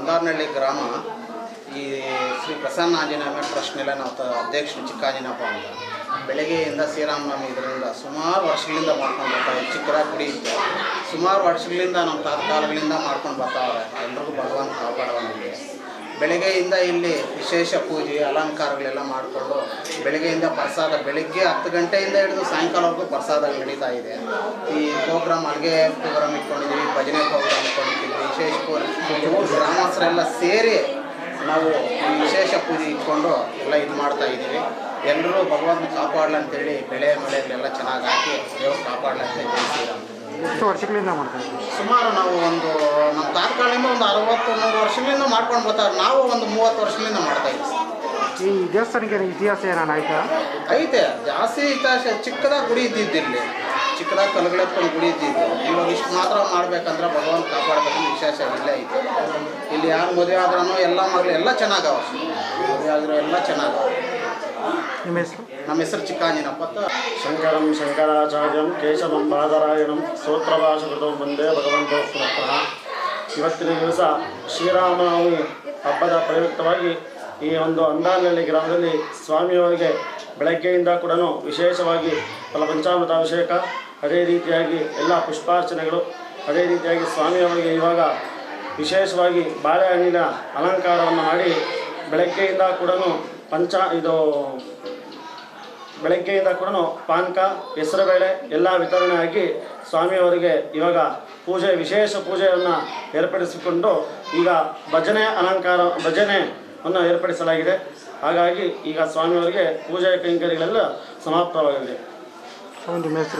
ಅಂದಾರ್ನಹಳ್ಳಿ ಗ್ರಾಮ ಈ ಶ್ರೀ ಪ್ರಸನ್ನ ಆಂಜನೇಯ ಟ್ರಸ್ಟ್ನೆಲ್ಲ ನಾವು ತ ಅಧ್ಯಕ್ಷರು ಚಿಕ್ಕಾಂಜನಪ್ಪ ಅಂತ. ಬೆಳಗ್ಗೆಯಿಂದ ಶ್ರೀರಾಮನವಮಿ ಇದರಿಂದ ಸುಮಾರು ವರ್ಷಗಳಿಂದ ಮಾಡ್ಕೊಂಡು ಬರ್ತಾರೆ ಚಿಕ್ಕರ ಗುಡಿ ಇತ್ತು ಸುಮಾರು ವರ್ಷಗಳಿಂದ ನಮ್ಮ ತಾತ್ಕಾಲಗಳಿಂದ ಮಾಡ್ಕೊಂಡು ಬರ್ತಾವ್ರೆ ಎಲ್ರಿಗೂ ಭಗವಂತ ಕಾಪಾಡೋನಿಗೆ ಬೆಳಗ್ಗೆಯಿಂದ ಇಲ್ಲಿ ವಿಶೇಷ ಪೂಜೆ ಅಲಂಕಾರಗಳೆಲ್ಲ ಮಾಡಿಕೊಂಡು ಬೆಳಗ್ಗೆಯಿಂದ ಪ್ರಸಾದ ಬೆಳಗ್ಗೆ ಹತ್ತು ಗಂಟೆಯಿಂದ ಹಿಡಿದು ಸಾಯಂಕಾಲವರೆಗೂ ಪ್ರಸಾದ ನಡೀತಾ ಇದೆ. ಈ ಪ್ರೋಗ್ರಾಮ್ ಅಡುಗೆ ಪ್ರೋಗ್ರಾಮ್ ಇಟ್ಕೊಂಡಿದ್ದೀವಿ ಭಜನೆ ಪ್ರೋಗ್ರಾಮ್ ಇಟ್ಕೊಂಡಿದ್ದೀವಿ ವಿಶೇಷ ಗ್ರಾಮಸ್ಥರೆಲ್ಲ ಸೇರಿ ನಾವು ಈ ವಿಶೇಷ ಪೂಜೆ ಇಟ್ಕೊಂಡು ಎಲ್ಲ ಇದು ಮಾಡ್ತಾ ಇದ್ದೀವಿ. ಎಲ್ಲರೂ ಭಗವಂತ ಕಾಪಾಡಲ ಅಂತೇಳಿ ಬೆಳೆ ಮಳೆಗಳೆಲ್ಲ ಚೆನ್ನಾಗಿ ಹಾಕಿ ದೇವ್ರು ಕಾಪಾಡಲ ಅಂತ ವರ್ಷಗಳಿಂದ ಮಾಡ್ತಾ ಇದ್ದೀವಿ ಸುಮಾರು ನಾವು ಒಂದು ಒಂದು ಅರವತ್ತು ನೂರು ವರ್ಷಗಳಿಂದ ಮಾಡ್ಕೊಂಡು ಬರ್ತಾರೆ. ನಾವು ಒಂದು ಮೂವತ್ತು ವರ್ಷದಿಂದ ಮಾಡ್ತಾ ಇದ್ದೀವಿ. ಈ ದೇವಸ್ಥಾನಕ್ಕೆ ಏನು ಇತಿಹಾಸ ಏನಾನ ಆಯ್ತಾ? ಐತೆ. ಜಾಸ್ತಿ ಇತಿಹಾಸ ಚಿಕ್ಕದಾಗಿ ಗುಡಿ ಇದ್ದಿದ್ದು ಇಲ್ಲಿ. ಚಿಕ್ಕದಾಗಿ ಕಲ್ಗಳೆತ್ಕೊಂಡು ಗುಡಿ ಇದ್ದಿದ್ದು. ಇವಾಗ ಇಷ್ಟು ಮಾತ್ರ ಮಾಡ್ಬೇಕಂದ್ರೆ ಭಗವಂತ ಕಾಪಾಡಬೇಕಂದ್ರೆ ವಿಶೇಷ ಇಲ್ಲ ಐತೆ. ಇಲ್ಲಿ ಯಾರು ಮದುವೆ ಆದ್ರೂ ಎಲ್ಲ ಮಗಳು ಎಲ್ಲ ಚೆನ್ನಾಗವ. ಮದುವೆ ಆದ್ರೂ ಎಲ್ಲ ಚೆನ್ನಾಗ ನಿಮ್ಮ ಹೆಸರು? ನಮ್ಮ ಹೆಸರು ಚಿಕ್ಕಾಂಜಿನಪ್ಪ ಅಂತ. ಶಂಕರಂ ಶಂಕರಾಚಾರ್ಯಂ ಕೇಶವಂ ಬಾದರಾಯಣಂ ಸ್ತೋತ್ರಭಾಷಕೃತಂ ಒಂದೇ ಭಗವಂತ ಇವತ್ತಿನ ದಿವಸ ಶ್ರೀರಾಮನವಮಿ ಹಬ್ಬದ ಪ್ರಯುಕ್ತವಾಗಿ ಈ ಒಂದು ಅಂದಾನಹಳ್ಳಿ ಗ್ರಾಮದಲ್ಲಿ ಸ್ವಾಮಿಯವರಿಗೆ ಬೆಳಗ್ಗೆಯಿಂದ ಕೂಡ ವಿಶೇಷವಾಗಿ ಫಲ ಪಂಚಾಮೃತ ಅಭಿಷೇಕ, ಅದೇ ರೀತಿಯಾಗಿ ಎಲ್ಲ ಪುಷ್ಪಾರ್ಚನೆಗಳು, ಅದೇ ರೀತಿಯಾಗಿ ಸ್ವಾಮಿಯವರಿಗೆ ಇವಾಗ ವಿಶೇಷವಾಗಿ ಬಾಳೆಹಣ್ಣಿನ ಅಲಂಕಾರವನ್ನು ಮಾಡಿ ಬೆಳಗ್ಗೆಯಿಂದ ಕೂಡ ಪಂಚ, ಇದು ಬೆಳಗ್ಗೆಯಿಂದ ಕೂಡ ಪಾನಕ, ಹೆಸರುಬೇಳೆ ಎಲ್ಲ ವಿತರಣೆ ಆಗಿ ಸ್ವಾಮಿಯವರಿಗೆ ಇವಾಗ ಪೂಜೆ ವಿಶೇಷ ಪೂಜೆಯನ್ನು ಏರ್ಪಡಿಸಿಕೊಂಡು ಈಗ ಭಜನೆ ಅಲಂಕಾರ ಭಜನೆಯನ್ನು ಏರ್ಪಡಿಸಲಾಗಿದೆ. ಹಾಗಾಗಿ ಈಗ ಸ್ವಾಮಿಯವರಿಗೆ ಪೂಜೆ ಕೈಂಕರ್ಯಗಳೆಲ್ಲ ಸಮಾಪ್ತವಾಗಲಿದೆ. ಮಂಜುನಾಥ